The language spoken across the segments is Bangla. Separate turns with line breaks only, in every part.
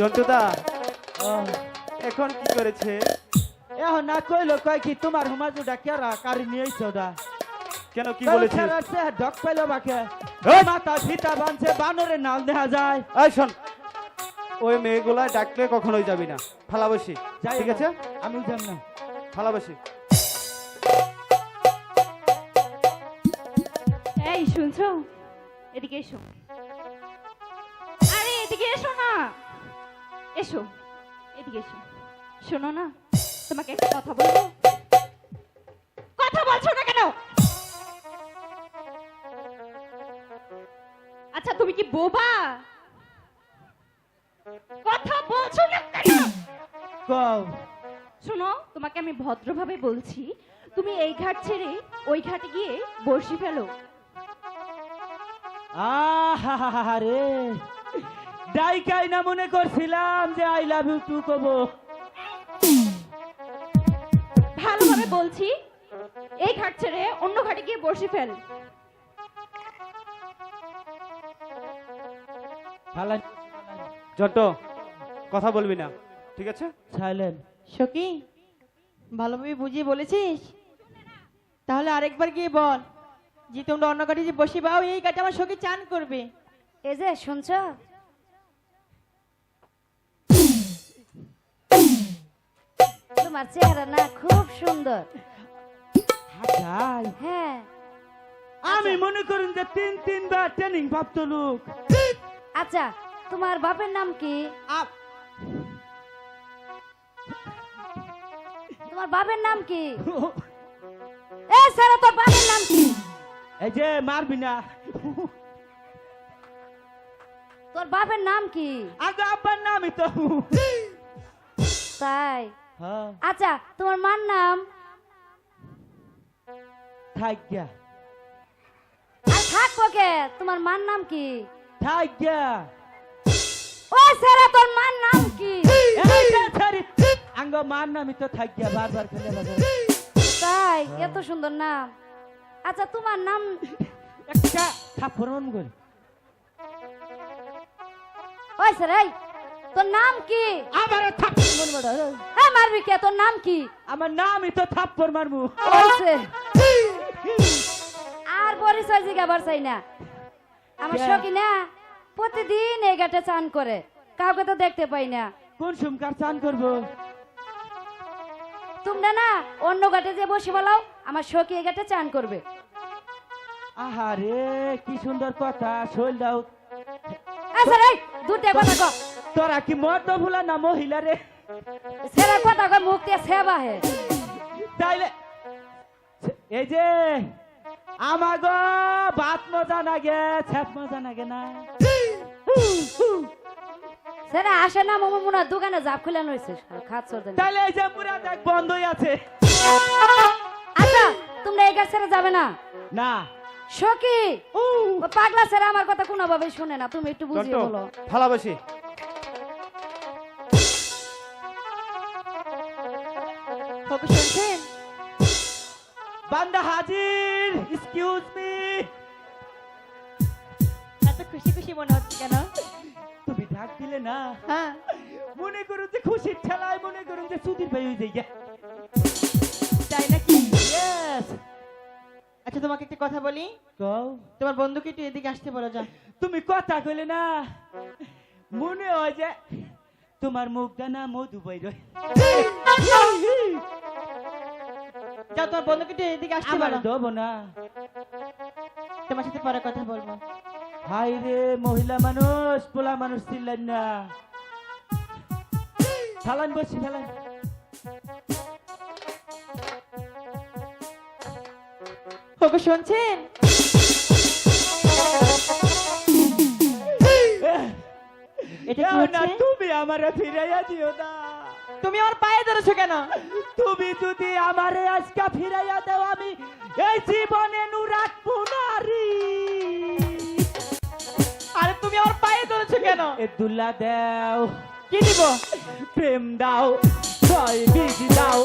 জন্টুদা এখন কি করেছে?
এখন না কইলো কয় কি তোমার হুমাজুটা কেরা কারি নিয়েছো দা।
কেন কি বলেছে?
ডক পাইলো বাকে।
এই!
মাথা ফিতা বানছে বানরের নাল দেখা যায়।
এই শোন ওই মেয়েগুলা ডাকলে কখনোই যাবি না। ফালাবসি ঠিক আছে?
আমি জান না।
ফালাবসি
এই শুনছো? এদিকে এসো। আরে এদিকে এসো না। এসো এদিকে এসো। শোনো না তোমাকে একটা কথা বলব? কথা বলছো না কেন? আচ্ছা তুমি কি বোবা? কথা বলছো না কেন?
কও।
শোনো তোমাকে আমি ভদ্রভাবে বলছি তুমি এই ঘাট ছেড়ে ওই ঘাটে গিয়ে বসি ফেলো।
আহা রে ডাইকাই না মনে করছিলাম যে আই লাভ ইউ টু কব।
ভালোভাবে বলছি এই ঘাট ছেড়ে অন্য ঘাটে গিয়ে বসে ফেল।
জন্টু কথা বলবি না ঠিক আছে?
সাইলেন্ট।
সখি ভালোভাবে বুঝিয়ে বলেছিস? তাহলে আরেকবার গিয়ে বল যে তোমরা অন্য ঘাটে যে বসে বাও এই কাঠে আমার সখী চান করবে।
এই যে শুনছ? তোমার চেহারা না খুব সুন্দর। হ্যাঁ।
আমি মনে করুন যে তিন তিনবার ট্রেনিং প্রাপ্ত লোক।
আচ্ছা তোমার বাপের নাম কি? তোমার বাপের নাম কি? এ স্যার তোর বাপের নাম কি?
এই যে মারবি না।
তোর বাপের নাম কি?
আগে আব্বার নামই তো।
তাই। আচ্ছা তোমার মার নাম?
থাক গিয়া
আর থাকব কে তোমার মার নাম কি?
থাক গিয়া
ও স্যার তোর মার নাম কি?
আঙ্গ মার নামই তো থাক গিয়া বারবার খেলে লাগে
তাই এত সুন্দর নাম। আচ্ছা তোমার নাম?
একটা থাপ্পড় করে।
ওই স্যার এই। তোর নাম কি?
আবার থাপ্পড় করে
হ্যাঁ মারবি কে? তোর নাম কি?
আমার নামই তো থাপ্পড়
হয়েছে আর পরিচয় জিগাবার চাই না। আমার? সখী না প্রতিদিন এই ঘাটে চান করে। কাউকে তো দেখতে পাই না।
কোন সুমকার চান করব?
তোমরা না অন্য ঘাটে যে বসে বলাও আমার সখী এই ঘাটে চান করবে।
আহারে কি সুন্দর কথা শৈল দাও।
আচ্ছা রে দুটা কথা কো
তোরা কি মর্দ ভুলা না মহিলা রে?
সেরা কথা মুখ দিয়ে সেবা হে
তাইলে এই যে আমাগো বাত মজা নাগে ছ্যাপ মজা নাগে না।
সেরা আসে না মোমো মুনা দোকানে জাপ খুলে নইছে। খাচ্ছ
তাইলে এই যে পুরা দেখ বন্ধই আছে।
আচ্ছা তোমরা এই ছেড়ে যাবে না?
না।
সখী ও পাগলা সেরা আমার কথা কোনোভাবে শুনে না তুমি একটু বুঝিয়ে বলো।
ফালাবসি
সখী শুনছেন
বান্দা হাজির এক্সকিউজ মি
এত খুশি খুশি মনে হচ্ছে কেন?
তুমি ডাক দিলে না।
হ্যাঁ।
মনে করুন যে খুশির ঠেলায় মনে করুন যে সুধীর ভাই হয়ে যাই
তাই নাকি? আচ্ছা তোমাকে একটা কথা বলি। তোমার বন্ধুকে একটু এদিকে আসতে বলো যা
তুমি কথা কইলে না। মনে হয় যে তোমার মুখটা না মধু বই
যাও তোমার বন্ধুকে একটু এদিকে আসতে
আমার
বলো।
দেবো না।
তোমার সাথে পরে কথা বলব।
হাই রে মহিলা মানুষ পোলা মানুষ ছিলেন না। ফেলান বসি ফেলান।
ওকে শুনছেন? এটা কি
এও না
হচ্ছে?
তুমি আমারে ফিরাইয়া দিও না।
তুমি আমার পায়ে ধরেছো কেন?
তুমি যদি আমারে আজকে ফিরাইয়া দাও আমি এই জীবনে নু রাখব নারী।
আরে তুমি আমার পায়ে ধরেছো কেন?
এ দুলা দাও।
কি দিব?
প্রেম দাও ছয় বিজি দাও।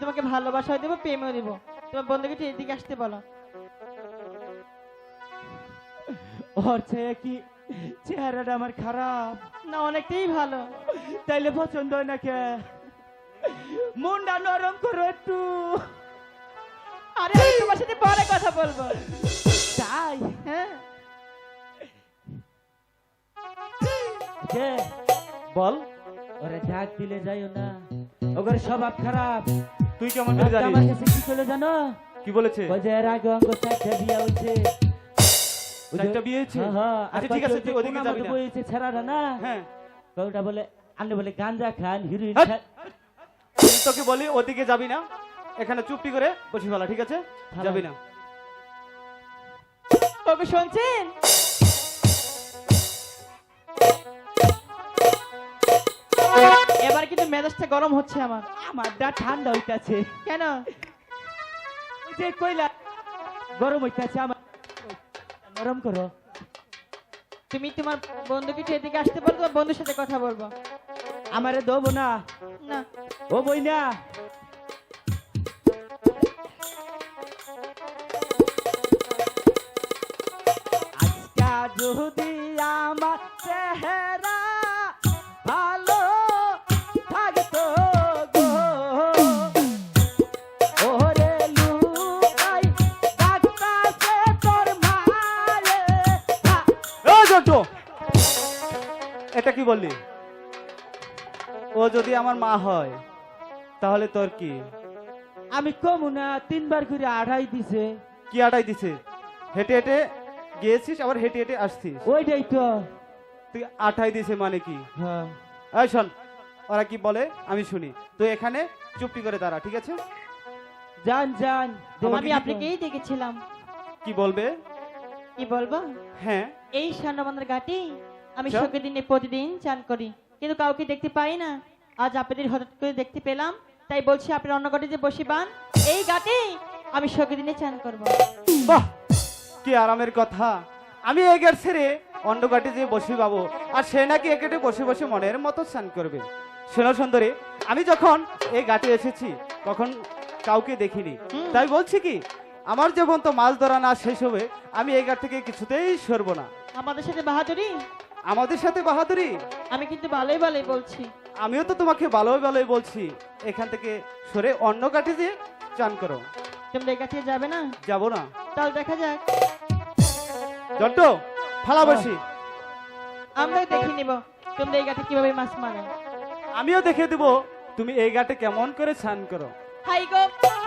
ভালোবাসাও দেবো প্রেমও দেবো। তোমার বন্ধুকে এদিকে আসতে বলো।
ওর কি চেহারাটা আমার খারাপ?
না অনেকটাই ভালো।
তাইলে পছন্দ হয় না কে? মুন্ডা নরম করো একটু।
আরে আমি তোমার সাথে পরে কথা বলব।
তাই?
হ্যাঁ।
বল।
ওরে ডাক দিলে যাইও না। ওগর স্বভাব খারাপ।
তুই কেমন করে
একটা আমার কাছে কি চলে জানো?
কি বলেছে?
ওই যে এর আগে অঙ্গ চারটা বিয়া হইছে
চারটা বিয়ে হয়েছে?
হ্যাঁ, হ্যাঁ।
আচ্ছা, ঠিক আছে, তুই ওদিকে যাবি না।
বইছে ছেড়াটা না?
হ্যাঁ।
ওটা বলে আপনি বলে গাঞ্জা খান হিরোইন! খান
তোকে বলি ওদিকে যাবি না। এখানে চুপটি করে বসে ফেলা ঠিক আছে? যাবি না।
ওকে শুনছেন? এবার কিন্তু মেজাজটা গরম হচ্ছে আমার।
আমার দা ঠান্ডা হইতাছে।
কেন?
ওই যে কইলা গরম হইতাছে আমার। নরম করো।
তুমি তোমার বন্ধুকে একটু এদিকে আসতে বলো তোমার বন্ধুর সাথে কথা বলব।
আমারে দেবো না।
না।
ও বই না। আজকা যদি আমার চেহারা
কি বললি? ও যদি আমার মা হয় তাহলে তোর কি?
আমি কমু না তিনবার করে আড়াই দিছে।
কি আটাই দিছে? হেঁটে হেঁটে গিয়েছিস আবার হেঁটে হেঁটে আসছিস?
ওইটাই তো।
তুই আঠাই দিছে মানে কি?
হ্যাঁ।
এই শোন ওরা কি বলে? আমি শুনি। তুই এখানে চুপটি করে দাঁড়া ঠিক আছে?
যান যান।
আমাকে
আমি আপনাকেই দেখেছিলাম।
কি বলবে?
কি বলব?
হ্যাঁ।
এই স্বর্ণবন্ধার ঘাটে আমি
আচ্ছা।
শোকের দিনে প্রতিদিন চান করি। কিন্তু কাউকে দেখতে পাই না। আজ আপনাদের হঠাৎ করে দেখতে পেলাম। তাই বলছি আপনি অন্য ঘাটে যে বসিবান এই ঘাটে আমি শোকের দিনে চান করব।
বাহ কি আরামের কথা। আমি এগের ছেড়ে অন্য ঘাটে যে বসে পাবো আর সে নাকি একেটে বসে বসে মনের মতো চান করবে। শোনো সুন্দরী আমি যখন এই ঘাটে এসেছি তখন কাউকে দেখিনি। তাই বলছি কি আমার যখন তো মাছ ধরা না শেষ হবে আমি এই ঘাট থেকে কিছুতেই সরবো না।
আমাদের সাথে বাহাদুরি?
আমাদের সাথে বাহাদুরি?
আমি কিন্তু ভালোই ভালোই বলছি।
আমিও তো তোমাকে ভালোই ভালোই বলছি। এখান থেকে সরে অন্য ঘাটে দিয়ে চান করো।
তোমরা ঘাটে যাবে না?
যাব না।
তাহলে দেখা যাক।
জন্ট ফালা বসি।
আমরাও দেখে নিব তোমরা এই ঘাটে কীভাবে মাছ মারো।
আমিও দেখে দেব তুমি এই ঘাটে কেমন করে স্নান করো।
হাই গো!